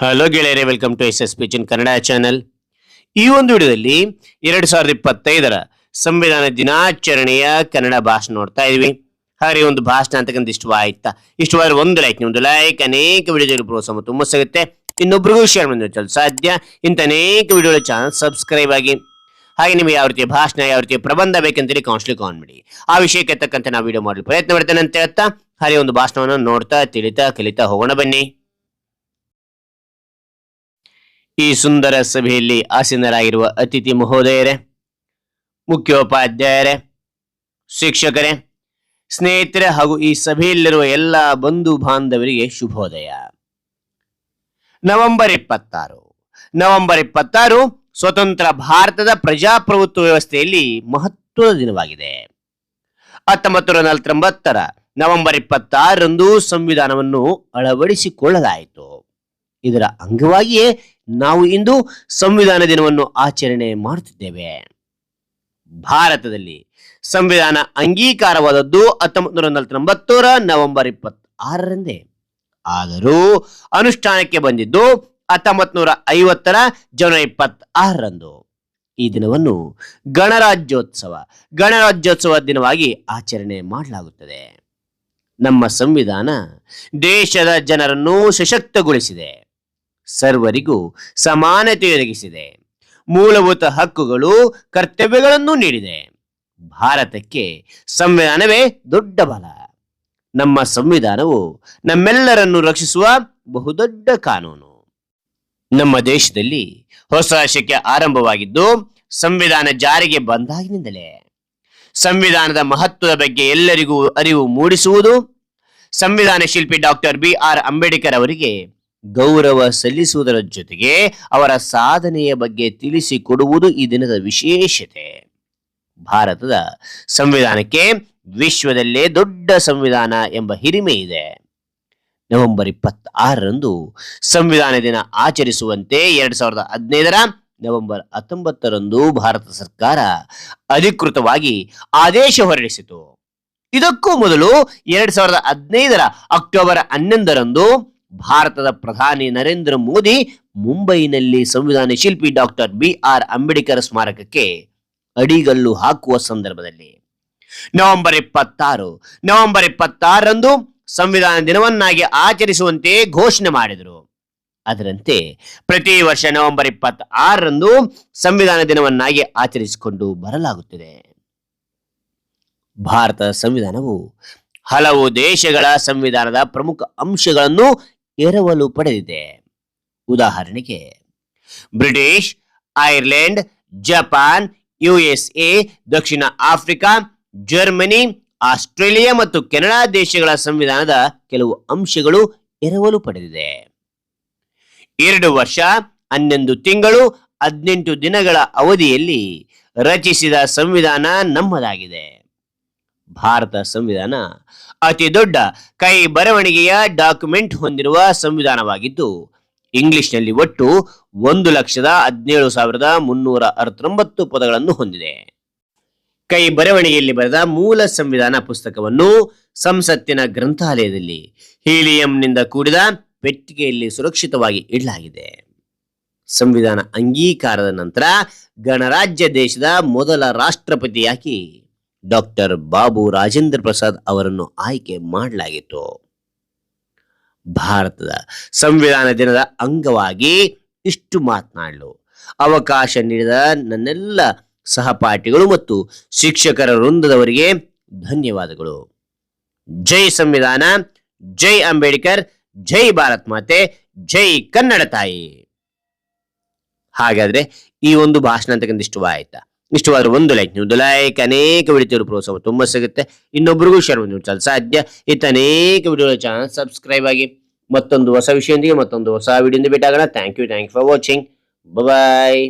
Hello ಗೆಳೆಯರೇ welcome to S S ಪಿಚಿನ್ Kannada channel ಈ ಒಂದು ವಿಡಿಯೋದಲ್ಲಿ ಎರಡು ಸಾವಿರದ ಇಪ್ಪತ್ತೈದರ ಸಂವಿಧಾನ ದಿನಾಚರಣೆಯ ಕನ್ನಡ ಭಾಷಣ ನೋಡ್ತಾ ಇದೀವಿ. ಹಾಗೆ ಒಂದು ಭಾಷಣ ಅಂತಕ್ಕಂಥ ಇಷ್ಟವಾಯ್ತಾ ಇಷ್ಟವಾದ್ರೆ ಒಂದು ಲೈಕ್ ನಿಮ್ದು ಲೈಕ್ ಅನೇಕ ವಿಡಿಯೋದಲ್ಲಿ ಪ್ರೋತ್ಸಾಹ ತುಂಬ ಸಿಗುತ್ತೆ. ಇನ್ನೊಬ್ರಿಗೂ ಶೇರ್ ಮಾಡಿ ಸಾಧ್ಯ. ಇಂಥ ಅನೇಕ ವಿಡಿಯೋಗಳ ಚಾನಲ್ ಸಬ್ಸ್ಕ್ರೈಬ್ ಆಗಿ. ಹಾಗೆ ನಿಮಗೆ ಯಾವ ರೀತಿಯ ಭಾಷಣ ಯಾವ ರೀತಿಯ ಪ್ರಬಂಧ ಬೇಕಂತೇಳಿ ಕೌನ್ಸಿಲಿ ಕಾನ್ ಮಾಡಿ. ಆ ವಿಷಯಕ್ಕೆ ತಕ್ಕಂತೆ ನಾವು ವಿಡಿಯೋ ಮಾಡಲು ಪ್ರಯತ್ನ ಮಾಡ್ತೇನೆ ಅಂತ ಹೇಳ್ತಾ, ಹಾಗೆ ಒಂದು ಭಾಷಣವನ್ನು ನೋಡ್ತಾ, ತಿಳಿತಾ, ಕಲಿತಾ ಹೋಗೋಣ ಬನ್ನಿ. ಈ ಸುಂದರ ಸಭೆಯಲ್ಲಿ ಆಸೀನರಾಗಿರುವ ಅತಿಥಿ ಮಹೋದಯರೇ, ಮುಖ್ಯೋಪಾಧ್ಯಾಯರೇ, ಶಿಕ್ಷಕರೇ, ಸ್ನೇಹಿತರೆ ಹಾಗೂ ಈ ಸಭೆಯಲ್ಲಿರುವ ಎಲ್ಲ ಬಂಧು ಬಾಂಧವರಿಗೆ ಶುಭೋದಯ. ನವೆಂಬರ್ ಇಪ್ಪತ್ತಾರು. ನವೆಂಬರ್ ಇಪ್ಪತ್ತಾರು ಸ್ವತಂತ್ರ ಭಾರತದ ಪ್ರಜಾಪ್ರಭುತ್ವ ವ್ಯವಸ್ಥೆಯಲ್ಲಿ ಮಹತ್ವದ ದಿನವಾಗಿದೆ. ಹತ್ತೊಂಬತ್ತು ನಲವತ್ತೊಂಬತ್ತರ ನವೆಂಬರ್ ಇಪ್ಪತ್ತಾರರಂದು ಸಂವಿಧಾನವನ್ನು ಅಳವಡಿಸಿಕೊಳ್ಳಲಾಯಿತು. ಇದರ ಅಂಗವಾಗಿಯೇ ನಾವು ಇಂದು ಸಂವಿಧಾನ ದಿನವನ್ನು ಆಚರಣೆ ಮಾಡುತ್ತಿದ್ದೇವೆ. ಭಾರತದಲ್ಲಿ ಸಂವಿಧಾನ ಅಂಗೀಕಾರವಾದದ್ದು ಹತ್ತೊಂಬತ್ತು ನೂರ ನಲವತ್ತೊಂಬತ್ತರ ನವೆಂಬರ್ ಇಪ್ಪತ್ತಾರರಂದೇ. ಆದರೂ ಅನುಷ್ಠಾನಕ್ಕೆ ಬಂದಿದ್ದು ಹತ್ತೊಂಬತ್ತು ನೂರ ಐವತ್ತರ ಜನವರಿ ಇಪ್ಪತ್ತಾರರಂದು. ಈ ದಿನವನ್ನು ಗಣರಾಜ್ಯೋತ್ಸವ ಗಣರಾಜ್ಯೋತ್ಸವ ದಿನವಾಗಿ ಆಚರಣೆ ಮಾಡಲಾಗುತ್ತದೆ. ನಮ್ಮ ಸಂವಿಧಾನ ದೇಶದ ಜನರನ್ನು ಸಶಕ್ತಗೊಳಿಸಿದೆ. ಸರ್ವರಿಗೂ ಸಮಾನತೆ ಒದಗಿಸಿದೆ. ಮೂಲಭೂತ ಹಕ್ಕುಗಳು, ಕರ್ತವ್ಯಗಳನ್ನು ನೀಡಿದೆ. ಭಾರತಕ್ಕೆ ಸಂವಿಧಾನವೇ ದೊಡ್ಡ ಬಲ. ನಮ್ಮ ಸಂವಿಧಾನವು ನಮ್ಮೆಲ್ಲರನ್ನು ರಕ್ಷಿಸುವ ಬಹುದೊಡ್ಡ ಕಾನೂನು. ನಮ್ಮ ದೇಶದಲ್ಲಿ ಹೊಸ ಶಕೆ ಆರಂಭವಾಗಿದ್ದು, ಸಂವಿಧಾನ ಜಾರಿಗೆ ಬಂದಾಗಿನಿಂದಲೇ. ಸಂವಿಧಾನದ ಮಹತ್ವದ ಬಗ್ಗೆ ಎಲ್ಲರಿಗೂ ಅರಿವು ಮೂಡಿಸುವುದು, ಸಂವಿಧಾನ ಶಿಲ್ಪಿ ಡಾಕ್ಟರ್ ಬಿ ಆರ್ ಅಂಬೇಡ್ಕರ್ ಅವರಿಗೆ ಗೌರವ ಸಲ್ಲಿಸುವುದರ ಜೊತೆಗೆ ಅವರ ಸಾಧನೆಯ ಬಗ್ಗೆ ತಿಳಿಸಿಕೊಡುವುದು ಈ ದಿನದ ವಿಶೇಷತೆ. ಭಾರತದ ಸಂವಿಧಾನಕ್ಕೆ ವಿಶ್ವದಲ್ಲೇ ದೊಡ್ಡ ಸಂವಿಧಾನ ಎಂಬ ಹಿರಿಮೆ ಇದೆ. ನವೆಂಬರ್ ಇಪ್ಪತ್ತಾರರಂದು ಸಂವಿಧಾನ ದಿನ ಆಚರಿಸುವಂತೆ ಎರಡ್ ಸಾವಿರದ ಹದಿನೈದರ ನವೆಂಬರ್ ಹತ್ತೊಂಬತ್ತರಂದು ಭಾರತ ಸರ್ಕಾರ ಅಧಿಕೃತವಾಗಿ ಆದೇಶ ಹೊರಡಿಸಿತು. ಇದಕ್ಕೂ ಮೊದಲು ಎರಡ್ ಸಾವಿರದ ಹದಿನೈದರ ಅಕ್ಟೋಬರ್ ಹನ್ನೊಂದರಂದು ಭಾರತದ ಪ್ರಧಾನಿ ನರೇಂದ್ರ ಮೋದಿ ಮುಂಬೈನಲ್ಲಿ ಸಂವಿಧಾನ ಶಿಲ್ಪಿ ಡಾಕ್ಟರ್ ಬಿ ಆರ್ ಅಂಬೇಡ್ಕರ್ ಸ್ಮಾರಕಕ್ಕೆ ಅಡಿಗಲ್ಲು ಹಾಕುವ ಸಂದರ್ಭದಲ್ಲಿ. ನವೆಂಬರ್ ಇಪ್ಪತ್ತಾರು, ನವೆಂಬರ್ ಇಪ್ಪತ್ತಾರರಂದು ಸಂವಿಧಾನ ದಿನವನ್ನಾಗಿ ಆಚರಿಸುವಂತೆ ಘೋಷಣೆ ಮಾಡಿದರು. ಅದರಂತೆ ಪ್ರತಿ ವರ್ಷ ನವೆಂಬರ್ ಇಪ್ಪತ್ತಾರರಂದು ಸಂವಿಧಾನ ದಿನವನ್ನಾಗಿ ಆಚರಿಸಿಕೊಂಡು ಬರಲಾಗುತ್ತಿದೆ. ಭಾರತದ ಸಂವಿಧಾನವು ಹಲವು ದೇಶಗಳ ಸಂವಿಧಾನದ ಪ್ರಮುಖ ಅಂಶಗಳನ್ನು ಎರವಲು ಪಡೆದಿದೆ. ಉದಾಹರಣೆಗೆ, ಬ್ರಿಟಿಷ್, ಐರ್ಲೆಂಡ್, ಜಪಾನ್, ಯುಎಸ್ಎ, ದಕ್ಷಿಣ ಆಫ್ರಿಕಾ, ಜರ್ಮನಿ, ಆಸ್ಟ್ರೇಲಿಯಾ ಮತ್ತು ಕೆನಡಾ ದೇಶಗಳ ಸಂವಿಧಾನದ ಕೆಲವು ಅಂಶಗಳು ಎರವಲು ಪಡೆದಿದೆ. ಎರಡು ವರ್ಷ, ಹನ್ನೊಂದು ತಿಂಗಳು, ಹದಿನೆಂಟು ದಿನಗಳ ಅವಧಿಯಲ್ಲಿ ರಚಿಸಿದ ಸಂವಿಧಾನ ನಮ್ಮದಾಗಿದೆ. ಭಾರತ ಸಂವಿಧಾನ. ಅತಿ ದೊಡ್ಡ ಕೈ ಬರವಣಿಗೆಯ ಡಾಕ್ಯುಮೆಂಟ್ ಹೊಂದಿರುವ ಸಂವಿಧಾನವಾಗಿದ್ದು, ಇಂಗ್ಲಿಷ್ನಲ್ಲಿ ಒಟ್ಟು ಒಂದು ಲಕ್ಷದ ಹದಿನೇಳು ಸಾವಿರದ ಮುನ್ನೂರ ಅರವತ್ತೊಂಬತ್ತು ಪದಗಳನ್ನು ಹೊಂದಿದೆ. ಕೈ ಬರವಣಿಗೆಯಲ್ಲಿ ಬರೆದ ಮೂಲ ಸಂವಿಧಾನ ಪುಸ್ತಕವನ್ನು ಸಂಸತ್ತಿನ ಗ್ರಂಥಾಲಯದಲ್ಲಿ, ಹೀಲಿಯಂನಿಂದ ಕೂಡಿದ ಪೆಟ್ಟಿಗೆಯಲ್ಲಿ ಸುರಕ್ಷಿತವಾಗಿ ಇಡಲಾಗಿದೆ. ಸಂವಿಧಾನ ಅಂಗೀಕಾರದ ನಂತರ ಗಣರಾಜ್ಯ ದೇಶದ ಮೊದಲ ರಾಷ್ಟ್ರಪತಿಯಾಗಿ ಡಾಕ್ಟರ್ ಬಾಬು ರಾಜೇಂದ್ರ ಪ್ರಸಾದ್ ಅವರನ್ನು ಆಯ್ಕೆ ಮಾಡಲಾಗಿತ್ತು. ಭಾರತದ ಸಂವಿಧಾನ ದಿನದ ಅಂಗವಾಗಿ ಇಷ್ಟು ಮಾತನಾಡಲು. ಅವಕಾಶ ನೀಡಿದ ನನ್ನೆಲ್ಲ ಸಹಪಾಠಿಗಳು ಮತ್ತು ಶಿಕ್ಷಕರ ವೃಂದದವರಿಗೆ ಧನ್ಯವಾದಗಳು. ಜೈ ಸಂವಿಧಾನ, ಜೈ ಅಂಬೇಡ್ಕರ್, ಜೈ ಭಾರತ್ ಮಾತೆ, ಜೈ ಕನ್ನಡ ತಾಯಿ. ಹಾಗಾದ್ರೆ ಈ ಒಂದು ಭಾಷಣ ಅಂತಕ್ಕಂಥ ಇಷ್ಟವಾಯ್ತಾ? ಇಷ್ಟವಾದ್ರೆ ಒಂದು ಲೈಕ್ ನೀವು ಲೈಕ್ ಅನೇಕ ವಿಡಿಯೋ ಪ್ರೋತ್ಸಾಹ ತುಂಬಾ ಸಿಗುತ್ತೆ. ಇನ್ನೊಬ್ರಿಗೂ ಶೇರ್ ಮಾಡಿ ಚಾನಲ್ ಸಾಧ್ಯ? ಇತ್ತ ಅನೇಕ ವಿಡಿಯೋ ಚಾನಲ್ ಸಬ್ಸ್ಕ್ರೈಬ್ ಆಗಿ ಮತ್ತೊಂದು ಹೊಸ ವಿಷಯದೊಂದಿಗೆ ಮತ್ತೊಂದು ಹೊಸ ವಿಡಿಯೋದಿಂದ ಭೇಟಾಗೋಣ thank you thank you for watching bye